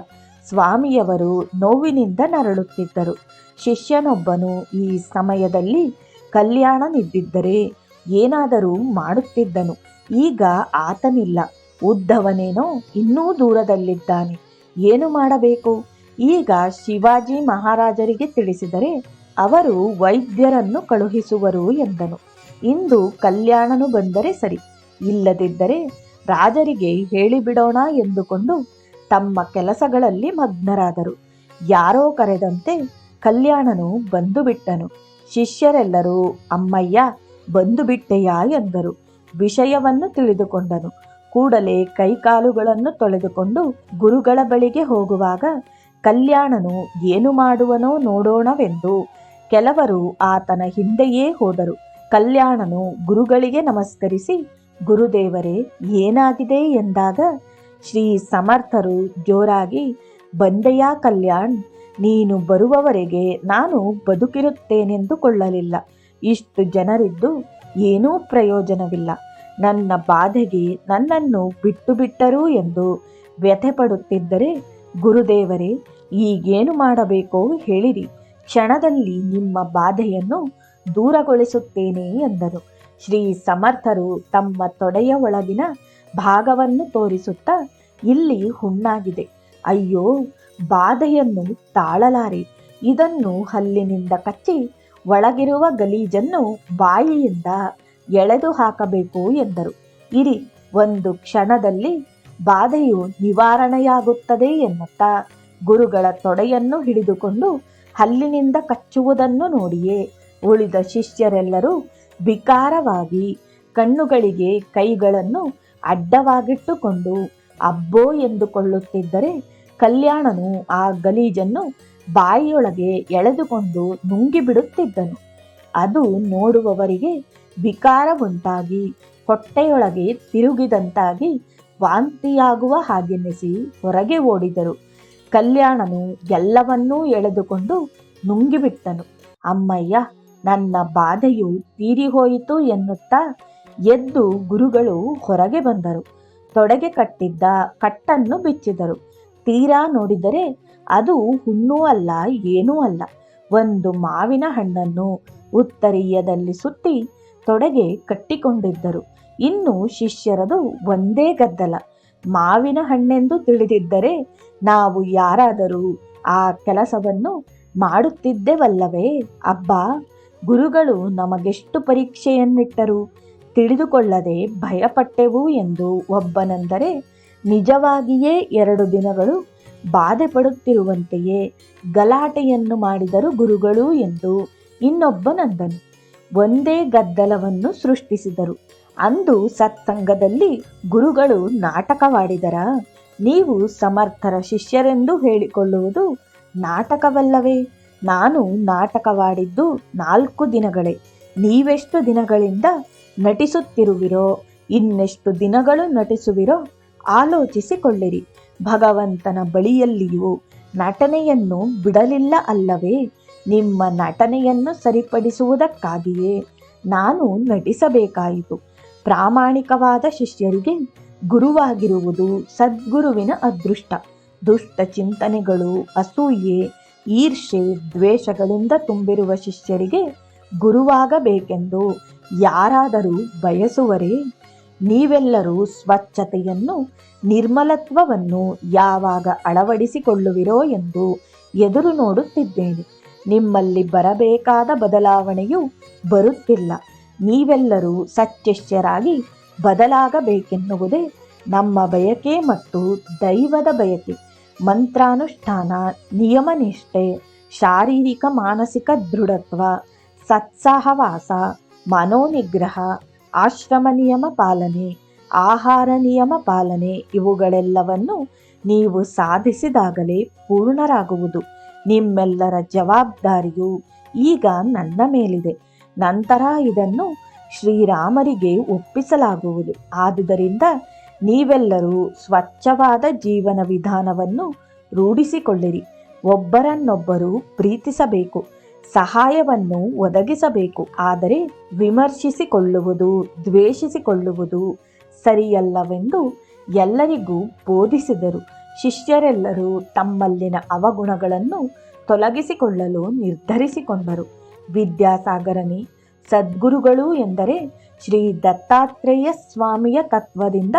ಸ್ವಾಮಿಯವರು ನೋವಿನಿಂದ ನರಳುತ್ತಿದ್ದರು. ಶಿಷ್ಯನೊಬ್ಬನು ಈ ಸಮಯದಲ್ಲಿ ಕಲ್ಯಾಣನಿದ್ದಿದ್ದರೆ ಏನಾದರೂ ಮಾಡುತ್ತಿದ್ದನು. ಈಗ ಆತನಿಲ್ಲ. ಉದ್ದವನೇನೋ ಇನ್ನೂ ದೂರದಲ್ಲಿದ್ದಾನೆ. ಏನು ಮಾಡಬೇಕು? ಈಗ ಶಿವಾಜಿ ಮಹಾರಾಜರಿಗೆ ತಿಳಿಸಿದರೆ ಅವರು ವೈದ್ಯರನ್ನು ಕಳುಹಿಸುವರು ಎಂದನು. ಇಂದು ಕಲ್ಯಾಣನು ಬಂದರೆ ಸರಿ. ಇಲ್ಲದಿದ್ದರೆ ರಾಜರಿಗೆ ಹೇಳಿಬಿಡೋಣ ಎಂದುಕೊಂಡು ತಮ್ಮ ಕೆಲಸಗಳಲ್ಲಿ ಮಗ್ನರಾದರು. ಯಾರೋ ಕರೆದಂತೆ ಕಲ್ಯಾಣನು ಬಂದು ಬಿಟ್ಟನು ಶಿಷ್ಯರೆಲ್ಲರೂ, ಅಮ್ಮಯ್ಯ ಬಂದು ಬಿಟ್ಟೆಯಾ ಎಂದರು. ವಿಷಯವನ್ನು ತಿಳಿದುಕೊಂಡನು. ಕೂಡಲೇ ಕೈಕಾಲುಗಳನ್ನು ತೊಳೆದುಕೊಂಡು ಗುರುಗಳ ಬಳಿಗೆ ಹೋಗುವಾಗ, ಕಲ್ಯಾಣನು ಏನು ಮಾಡುವನೋ ನೋಡೋಣವೆಂದು ಕೆಲವರು ಆತನ ಹಿಂದೆಯೇ ಹೋದರು. ಕಲ್ಯಾಣನು ಗುರುಗಳಿಗೆ ನಮಸ್ಕರಿಸಿ, ಗುರುದೇವರೇ, ಏನಾಗಿದೆ? ಎಂದಾಗ, ಶ್ರೀ ಸಮರ್ಥರು ಜೋರಾಗಿ, ಬಂದೆಯಾ ಕಲ್ಯಾಣ್? ನೀನು ಬರುವವರೆಗೆ ನಾನು ಬದುಕಿರುತ್ತೇನೆಂದುಕೊಳ್ಳಲಿಲ್ಲ. ಇಷ್ಟು ಜನರಿದ್ದು ಏನೂ ಪ್ರಯೋಜನವಿಲ್ಲ. ನನ್ನ ಬಾಧೆಗೆ ನನ್ನನ್ನು ಬಿಟ್ಟು ಬಿಟ್ಟರು ಎಂದು ವ್ಯಥೆಪಡುತ್ತಿದ್ದರೆ, ಗುರುದೇವರೇ, ಈಗೇನು ಮಾಡಬೇಕೋ ಹೇಳಿರಿ. ಕ್ಷಣದಲ್ಲಿ ನಿಮ್ಮ ಬಾಧೆಯನ್ನು ದೂರಗೊಳಿಸುತ್ತೇನೆ ಎಂದರು. ಶ್ರೀ ಸಮರ್ಥರು ತಮ್ಮ ತೊಡೆಯ ಒಳಗಿನ ಭಾಗವನ್ನು ತೋರಿಸುತ್ತಾ ಇಲ್ಲಿ ಹುಣ್ಣಾಗಿದೆ. ಅಯ್ಯೋ ಬಾಧೆಯನ್ನು ತಾಳಲಾರಿ. ಇದನ್ನು ಹಲ್ಲಿನಿಂದ ಕಚ್ಚಿ ಒಳಗಿರುವ ಗಲೀಜನ್ನು ಬಾಯಿಯಿಂದ ಎಳೆದು ಹಾಕಬೇಕು ಎಂದರು. ಇರಿ ಒಂದು ಕ್ಷಣದಲ್ಲಿ ಬಾಧೆಯು ನಿವಾರಣೆಯಾಗುತ್ತದೆ ಎನ್ನುತ್ತಾ ಗುರುಗಳ ತೊಡೆಯನ್ನು ಹಿಡಿದುಕೊಂಡು ಹಲ್ಲಿನಿಂದ ಕಚ್ಚುವುದನ್ನು ನೋಡಿಯೇ ಉಳಿದ ಶಿಷ್ಯರೆಲ್ಲರೂ ವಿಕಾರವಾಗಿ ಕಣ್ಣುಗಳಿಗೆ ಕೈಗಳನ್ನು ಅಡ್ಡವಾಗಿಟ್ಟುಕೊಂಡು, ಅಬ್ಬೋ ಎಂದುಕೊಳ್ಳುತ್ತಿದ್ದರೆ ಕಲ್ಯಾಣನು ಆ ಗಲೀಜನ್ನು ಬಾಯಿಯೊಳಗೆ ಎಳೆದುಕೊಂಡು ನುಂಗಿಬಿಡುತ್ತಿದ್ದನು. ಅದು ನೋಡುವವರಿಗೆ ವಿಕಾರ ಉಂಟಾಗಿ ಹೊಟ್ಟೆಯೊಳಗೆ ತಿರುಗಿದಂತಾಗಿ ವಾಂತಿಯಾಗುವ ಹಾಗೆನ್ನಿಸಿ ಹೊರಗೆ ಓಡಿದರು. ಕಲ್ಯಾಣನು ಎಲ್ಲವನ್ನೂ ಎಳೆದುಕೊಂಡು ನುಂಗಿಬಿಟ್ಟನು. ಅಮ್ಮಯ್ಯ, ನನ್ನ ಬಾಧೆಯು ತೀರಿಹೋಯಿತು ಎನ್ನುತ್ತಾ ಎದ್ದು ಗುರುಗಳು ಹೊರಗೆ ಬಂದರು. ತೊಡೆಗೆ ಕಟ್ಟಿದ್ದ ಕಟ್ಟನ್ನು ಬಿಚ್ಚಿದರು. ತೀರಾ ನೋಡಿದರೆ ಅದು ಹುಣ್ಣೂ ಅಲ್ಲ, ಏನೂ ಅಲ್ಲ. ಒಂದು ಮಾವಿನ ಹಣ್ಣನ್ನು ಉತ್ತರೀಯದಲ್ಲಿ ಸುತ್ತಿ ತೊಡೆಗೆ ಕಟ್ಟಿಕೊಂಡಿದ್ದರು. ಇನ್ನು ಶಿಷ್ಯರದು ಒಂದೇ ಗದ್ದಲ. ಮಾವಿನ ಹಣ್ಣೆಂದು ತಿಳಿದಿದ್ದರೆ ನಾವು ಯಾರಾದರೂ ಆ ಕೆಲಸವನ್ನು ಮಾಡುತ್ತಿದ್ದೆವಲ್ಲವೇ? ಅಬ್ಬಾ, ಗುರುಗಳು ನಮಗೆಷ್ಟು ಪರೀಕ್ಷೆಯನ್ನಿಟ್ಟರು? ತಿಳಿದುಕೊಳ್ಳದೆ ಭಯಪಟ್ಟೆವು ಎಂದು ಒಬ್ಬನೆಂದರೆ ನಿಜವಾಗಿಯೇ ಎರಡು ದಿನಗಳು ಬಾಧೆ ಪಡುತ್ತಿರುವಂತೆಯೇ ಗಲಾಟೆಯನ್ನು ಮಾಡಿದರು ಗುರುಗಳು ಎಂದು ಇನ್ನೊಬ್ಬನಂದನು ಒಂದೇ ಗದ್ದಲವನ್ನು ಸೃಷ್ಟಿಸಿದರು. ಅಂದು ಸತ್ಸಂಗದಲ್ಲಿ ಗುರುಗಳು ನಾಟಕವಾಡಿದರ, ನೀವು ಸಮರ್ಥರ ಶಿಷ್ಯರೆಂದು ಹೇಳಿಕೊಳ್ಳುವುದು ನಾಟಕವಲ್ಲವೇ? ನಾನು ನಾಟಕವಾಡಿದ್ದು ನಾಲ್ಕು ದಿನಗಳೇ. ನೀವೆಷ್ಟು ದಿನಗಳಿಂದ ನಟಿಸುತ್ತಿರುವಿರೋ, ಇನ್ನೆಷ್ಟು ದಿನಗಳು ನಟಿಸುವಿರೋ ಆಲೋಚಿಸಿಕೊಳ್ಳಿರಿ. ಭಗವಂತನ ಬಳಿಯಲ್ಲಿಯೂ ನಟನೆಯನ್ನು ಬಿಡಲಿಲ್ಲ ಅಲ್ಲವೇ? ನಿಮ್ಮ ನಟನೆಯನ್ನು ಸರಿಪಡಿಸುವುದಕ್ಕಾಗಿಯೇ ನಾನು ನಟಿಸಬೇಕಾಯಿತು. ಪ್ರಾಮಾಣಿಕವಾದ ಶಿಷ್ಯರಿಗೆ ಗುರುವಾಗಿರುವುದು ಸದ್ಗುರುವಿನ ಅದೃಷ್ಟ. ದುಷ್ಟ ಚಿಂತನೆಗಳು, ಅಸೂಯೆ ಈರ್ಷೆ ದ್ವೇಷಗಳಿಂದ ತುಂಬಿರುವ ಶಿಷ್ಯರಿಗೆ ಗುರುವಾಗಬೇಕೆಂದು ಯಾರಾದರೂ ಬಯಸುವರೇ? ನೀವೆಲ್ಲರೂ ಸ್ವಚ್ಛತೆಯನ್ನು, ನಿರ್ಮಲತ್ವವನ್ನು ಯಾವಾಗ ಅಳವಡಿಸಿಕೊಳ್ಳುವಿರೋ ಎಂದು ಎದುರು ನೋಡುತ್ತಿದ್ದೇನೆ. ನಿಮ್ಮಲ್ಲಿ ಬರಬೇಕಾದ ಬದಲಾವಣೆಯು ಬರುತ್ತಿಲ್ಲ. ನೀವೆಲ್ಲರೂ ಸತ್ಯಶ್ಯರಾಗಿ ಬದಲಾಗಬೇಕೆನ್ನುವುದೇ ನಮ್ಮ ಬಯಕೆ ಮತ್ತು ದೈವದ ಬಯಕೆ. ಮಂತ್ರಾನುಷ್ಠಾನ, ನಿಯಮನಿಷ್ಠೆ, ಶಾರೀರಿಕ ಮಾನಸಿಕ ದೃಢತ್ವ, ಸತ್ಸಾಹವಾಸ, ಮನೋನಿಗ್ರಹ ಆಶ್ರಮ ನಿಯಮ ಪಾಲನೆ, ಆಹಾರ ನಿಯಮ ಪಾಲನೆ ಇವುಗಳೆಲ್ಲವನ್ನು ನೀವು ಸಾಧಿಸಿದಾಗಲೇ ಪೂರ್ಣರಾಗುವುದು. ನಿಮ್ಮೆಲ್ಲರ ಜವಾಬ್ದಾರಿಯು ಈಗ ನನ್ನ ಮೇಲಿದೆ. ನಂತರ ಇದನ್ನು ಶ್ರೀರಾಮರಿಗೆ ಒಪ್ಪಿಸಲಾಗುವುದು. ಆದುದರಿಂದ ನೀವೆಲ್ಲರೂ ಸ್ವಚ್ಛವಾದ ಜೀವನ ವಿಧಾನವನ್ನು ರೂಢಿಸಿಕೊಳ್ಳಿರಿ. ಒಬ್ಬರನ್ನೊಬ್ಬರು ಪ್ರೀತಿಸಬೇಕು. ಸಹಾಯವನ್ನು ಒದಗಿಸಬೇಕು. ಆದರೆ ವಿಮರ್ಶಿಸಿಕೊಳ್ಳುವುದು, ದ್ವೇಷಿಸಿಕೊಳ್ಳುವುದು ಸರಿಯಲ್ಲವೆಂದು ಎಲ್ಲರಿಗೂ ಬೋಧಿಸಿದರು. ಶಿಷ್ಯರೆಲ್ಲರೂ ತಮ್ಮಲ್ಲಿನ ಅವಗುಣಗಳನ್ನು ತೊಲಗಿಸಿಕೊಳ್ಳಲು ನಿರ್ಧರಿಸಿಕೊಂಡರು. ವಿದ್ಯಾಸಾಗರನಿ, ಸದ್ಗುರುಗಳು ಎಂದರೆ ಶ್ರೀ ದತ್ತಾತ್ರೇಯ ಸ್ವಾಮಿಯ ತತ್ವದಿಂದ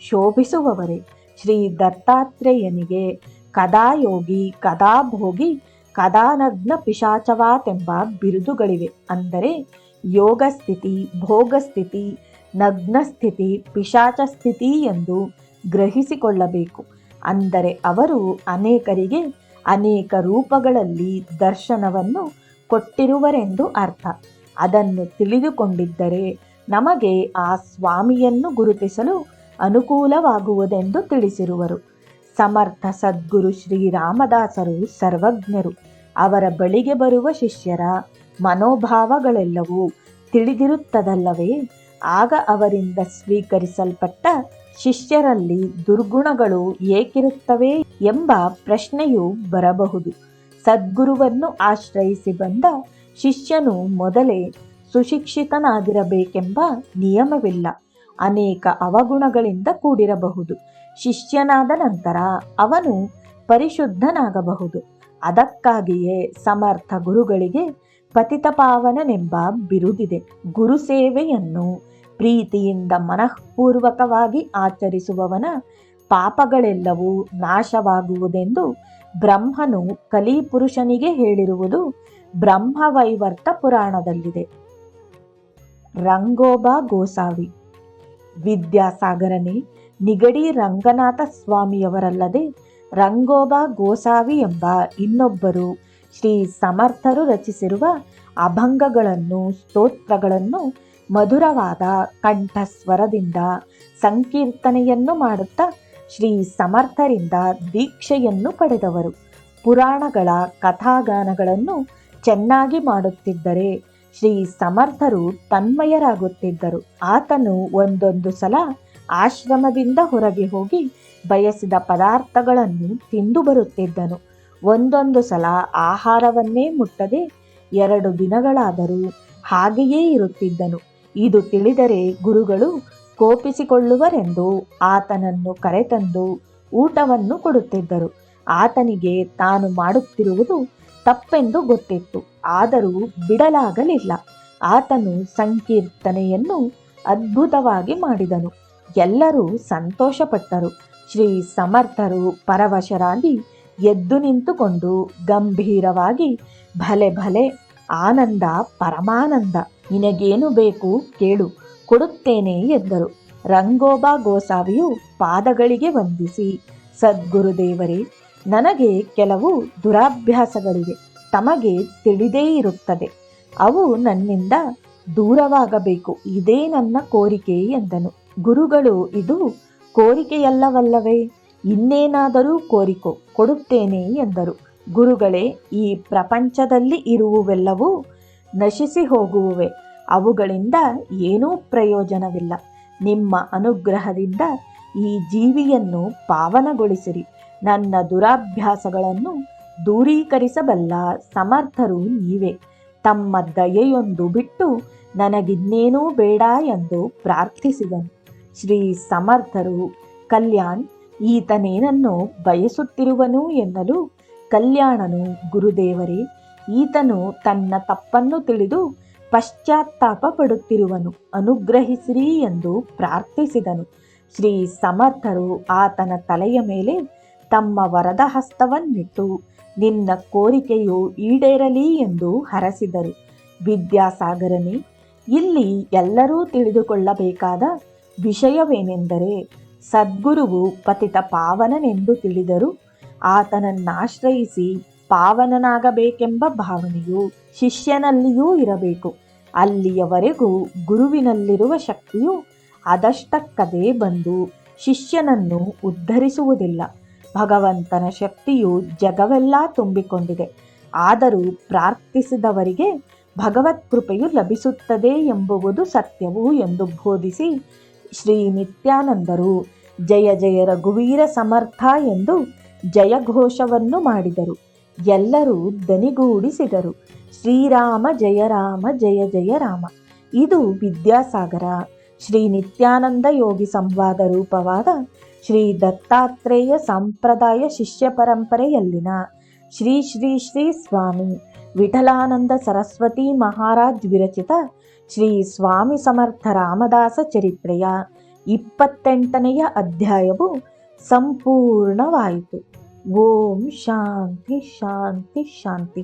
ಶೋಭಿಸುವವರೇ. ಶ್ರೀ ದತ್ತಾತ್ರೇಯನಿಗೆ ಕದಾಯೋಗಿ ಕದಾಭೋಗಿ ಕದಾನಗ್ನ ಪಿಶಾಚವಾತೆಂಬ ಬಿರುದುಗಳಿವೆ. ಅಂದರೆ ಯೋಗ ಸ್ಥಿತಿ ಭೋಗ ಸ್ಥಿತಿ ನಗ್ನ ಸ್ಥಿತಿ ಪಿಶಾಚ ಸ್ಥಿತಿ ಎಂದು ಗ್ರಹಿಸಿಕೊಳ್ಳಬೇಕು. ಅಂದರೆ ಅವರು ಅನೇಕರಿಗೆ ಅನೇಕ ರೂಪಗಳಲ್ಲಿ ದರ್ಶನವನ್ನು ಕೊಟ್ಟಿರುವರೆಂದು ಅರ್ಥ. ಅದನ್ನು ತಿಳಿದುಕೊಂಡಿದ್ದರೆ ನಮಗೆ ಆ ಸ್ವಾಮಿಯನ್ನು ಗುರುತಿಸಲು ಅನುಕೂಲವಾಗುವುದೆಂದು ತಿಳಿಸಿರುವರು. ಸಮರ್ಥ ಸದ್ಗುರು ಶ್ರೀರಾಮದಾಸರು ಸರ್ವಜ್ಞರು. ಅವರ ಬಳಿಗೆ ಬರುವ ಶಿಷ್ಯರ ಮನೋಭಾವಗಳೆಲ್ಲವೂ ತಿಳಿದಿರುತ್ತದಲ್ಲವೇ? ಆಗ ಅವರಿಂದ ಸ್ವೀಕರಿಸಲ್ಪಟ್ಟ ಶಿಷ್ಯರಲ್ಲಿ ದುರ್ಗುಣಗಳು ಏಕಿರುತ್ತವೆ ಎಂಬ ಪ್ರಶ್ನೆಯು ಬರಬಹುದು. ಸದ್ಗುರುವನ್ನು ಆಶ್ರಯಿಸಿ ಬಂದ ಶಿಷ್ಯನು ಮೊದಲೇ ಸುಶಿಕ್ಷಿತನಾಗಿರಬೇಕೆಂಬ ನಿಯಮವಿಲ್ಲ. ಅನೇಕ ಅವಗುಣಗಳಿಂದ ಕೂಡಿರಬಹುದು. ಶಿಷ್ಯನಾದ ನಂತರ ಅವನು ಪರಿಶುದ್ಧನಾಗಬಹುದು. ಅದಕ್ಕಾಗಿಯೇ ಸಮರ್ಥ ಗುರುಗಳಿಗೆ ಪತಿತಪಾವನನೆಂಬ ಬಿರುದಿದೆ. ಗುರು ಸೇವೆಯನ್ನು ಪ್ರೀತಿಯಿಂದ ಮನಃಪೂರ್ವಕವಾಗಿ ಆಚರಿಸುವವನ ಪಾಪಗಳೆಲ್ಲವೂ ನಾಶವಾಗುವುದೆಂದು ಬ್ರಹ್ಮನು ಕಲಿಪುರುಷನಿಗೆ ಹೇಳಿರುವುದು ಬ್ರಹ್ಮವೈವರ್ತ ಪುರಾಣದಲ್ಲಿದೆ. ರಂಗೋಬಾ ಗೋಸಾವಿ. ವಿದ್ಯಾಸಾಗರನೇ ನಿಗಡಿ ರಂಗನಾಥ ಸ್ವಾಮಿಯವರಲ್ಲದೆ ರಂಗೋಬಾ ಗೋಸಾವಿ ಎಂಬ ಇನ್ನೊಬ್ಬರು ಶ್ರೀ ಸಮರ್ಥರು ರಚಿಸಿರುವ ಅಭಂಗಗಳನ್ನು, ಸ್ತೋತ್ರಗಳನ್ನು ಮಧುರವಾದ ಕಂಠಸ್ವರದಿಂದ ಸಂಕೀರ್ತನೆಯನ್ನು ಮಾಡುತ್ತಾ ಶ್ರೀ ಸಮರ್ಥರಿಂದ ದೀಕ್ಷೆಯನ್ನು ಪಡೆದವರು. ಪುರಾಣಗಳ ಕಥಾಗಾನಗಳನ್ನು ಚೆನ್ನಾಗಿ ಮಾಡುತ್ತಿದ್ದರೆ ಶ್ರೀ ಸಮರ್ಥರು ತನ್ಮಯರಾಗುತ್ತಿದ್ದರು. ಆತನು ಒಂದೊಂದು ಸಲ ಆಶ್ರಮದಿಂದ ಹೊರಗೆ ಹೋಗಿ ಬಯಸಿದ ಪದಾರ್ಥಗಳನ್ನು ತಿಂದು ಬರುತ್ತಿದ್ದನು. ಒಂದೊಂದು ಸಲ ಆಹಾರವನ್ನೇ ಮುಟ್ಟದೆ ಎರಡು ದಿನಗಳಾದರೂ ಹಾಗೆಯೇ ಇರುತ್ತಿದ್ದನು. ಇದು ತಿಳಿದರೆ ಗುರುಗಳು ಕೋಪಿಸಿಕೊಳ್ಳುವರೆಂದು ಆತನನ್ನು ಕರೆತಂದು ಊಟವನ್ನು ಕೊಡುತ್ತಿದ್ದರು. ಆತನಿಗೆ ತಾನು ಮಾಡುತ್ತಿರುವುದು ತಪ್ಪೆಂದು ಗೊತ್ತಿತ್ತು, ಆದರೂ ಬಿಡಲಾಗಲಿಲ್ಲ. ಆತನು ಸಂಕೀರ್ತನೆಯನ್ನು ಅದ್ಭುತವಾಗಿ ಮಾಡಿದನು. ಎಲ್ಲರೂ ಸಂತೋಷಪಟ್ಟರು. ಶ್ರೀ ಸಮರ್ಥರು ಪರವಶರಾಗಿ ಎದ್ದು ನಿಂತುಕೊಂಡು ಗಂಭೀರವಾಗಿ ಭಲೆ ಭಲೆ ಆನಂದ ಪರಮಾನಂದ ನಿನಗೇನು ಬೇಕು ಕೇಳು, ಕೊಡುತ್ತೇನೆ ಎಂದರು. ರಂಗೋಬಾ ಗೋಸಾವಿಯು ಪಾದಗಳಿಗೆ ವಂದಿಸಿ, ಸದ್ಗುರುದೇವರೇ, ನನಗೆ ಕೆಲವು ದುರಾಭ್ಯಾಸಗಳಿವೆ, ತಮಗೆ ತಿಳಿದೇ ಇರುತ್ತದೆ. ಅವು ನನ್ನಿಂದ ದೂರವಾಗಬೇಕು, ಇದೇ ನನ್ನ ಕೋರಿಕೆ ಎಂದನು. ಗುರುಗಳು, ಇದು ಕೋರಿಕೆಯಲ್ಲವಲ್ಲವೇ? ಇನ್ನೇನಾದರೂ ಕೋರಿಕೊ, ಕೊಡುತ್ತೇನೆ ಎಂದರು. ಗುರುಗಳೇ, ಈ ಪ್ರಪಂಚದಲ್ಲಿ ಇರುವುವೆಲ್ಲವೂ ನಶಿಸಿ ಹೋಗುವುವೆ. ಅವುಗಳಿಂದ ಏನೂ ಪ್ರಯೋಜನವಿಲ್ಲ. ನಿಮ್ಮ ಅನುಗ್ರಹದಿಂದ ಈ ಜೀವಿಯನ್ನು ಪಾವನಗೊಳಿಸಿರಿ. ನನ್ನ ದುರಾಭ್ಯಾಸಗಳನ್ನು ದೂರೀಕರಿಸಬಲ್ಲ ಸಮರ್ಥರು ನೀವೇ. ತಮ್ಮ ದಯೆಯೊಂದು ಬಿಟ್ಟು ನನಗಿನ್ನೇನೂ ಬೇಡ ಎಂದು ಪ್ರಾರ್ಥಿಸಿದನು. ಶ್ರೀ ಸಮರ್ಥರು. ಕಲ್ಯಾಣ್ ಈತನೇನನ್ನು ಬಯಸುತ್ತಿರುವನು ಎನ್ನಲು ಕಲ್ಯಾಣನು ಗುರುದೇವರೇ, ಈತನು ತನ್ನ ತಪ್ಪನ್ನು ತಿಳಿದು ಪಶ್ಚಾತ್ತಾಪ ಪಡುತ್ತಿರುವನು ಅನುಗ್ರಹಿಸಿರಿ ಎಂದು ಪ್ರಾರ್ಥಿಸಿದನು. ಶ್ರೀ ಸಮರ್ಥರು ಆತನ ತಲೆಯ ಮೇಲೆ ತಮ್ಮ ವರದ ಹಸ್ತವನ್ನಿಟ್ಟು ನಿನ್ನ ಕೋರಿಕೆಯು ಈಡೇರಲಿ ಎಂದು ಹರಸಿದರು. ವಿದ್ಯಾಸಾಗರನೇ, ಇಲ್ಲಿ ಎಲ್ಲರೂ ತಿಳಿದುಕೊಳ್ಳಬೇಕಾದ ವಿಷಯವೇನೆಂದರೆ ಸದ್ಗುರುವು ಪತಿತ ಪಾವನನೆಂದು ತಿಳಿದರು ಆತನನ್ನಾಶ್ರಯಿಸಿ ಪಾವನನಾಗಬೇಕೆಂಬ ಭಾವನೆಯು ಶಿಷ್ಯನಲ್ಲಿಯೂ ಇರಬೇಕು. ಅಲ್ಲಿಯವರೆಗೂ ಗುರುವಿನಲ್ಲಿರುವ ಶಕ್ತಿಯು ಅದಷ್ಟಕ್ಕದೇ ಬಂದು ಶಿಷ್ಯನನ್ನು ಉದ್ಧರಿಸುವುದಿಲ್ಲ. ಭಗವಂತನ ಶಕ್ತಿಯು ಜಗವೆಲ್ಲ ತುಂಬಿಕೊಂಡಿದೆ. ಆದರೂ ಪ್ರಾರ್ಥಿಸಿದವರಿಗೆ ಭಗವತ್ ಕೃಪೆಯು ಲಭಿಸುತ್ತದೆ ಎಂಬುವುದು ಸತ್ಯವು ಎಂದು ಬೋಧಿಸಿ ಶ್ರೀ ನಿತ್ಯಾನಂದರು. ಜಯ ಜಯ ರಘುವೀರ ಸಮರ್ಥ ಎಂದು ಜಯಘೋಷವನ್ನು ಮಾಡಿದರು. ಎಲ್ಲರೂ ದನಿಗೂಡಿಸಿದರು. ಶ್ರೀರಾಮ ಜಯ ರಾಮ ಜಯ ಜಯ ರಾಮ. ಇದು ವಿದ್ಯಾಸಾಗರ. ಶ್ರೀ ನಿತ್ಯಾನಂದ ಯೋಗಿ ಸಂವಾದ ರೂಪವಾದ ಶ್ರೀ ದತ್ತಾತ್ರೇಯ ಸಂಪ್ರದಾಯ ಶಿಷ್ಯ ಪರಂಪರೆಯಲ್ಲಿನ ಶ್ರೀ ಶ್ರೀ ಶ್ರೀ ಸ್ವಾಮಿ ವಿಠಲಾನಂದ ಸರಸ್ವತಿ ಮಹಾರಾಜ್ ವಿರಚಿತ ಶ್ರೀ ಸ್ವಾಮಿ ಸಮರ್ಥ ರಾಮದಾಸ ಚರಿತ್ರೆಯ ಇಪ್ಪತ್ತೆಂಟನೆಯ ಅಧ್ಯಾಯವು ಸಂಪೂರ್ಣವಾಯಿತು. ಓಂ ಶಾಂತಿ ಶಾಂತಿ ಶಾಂತಿ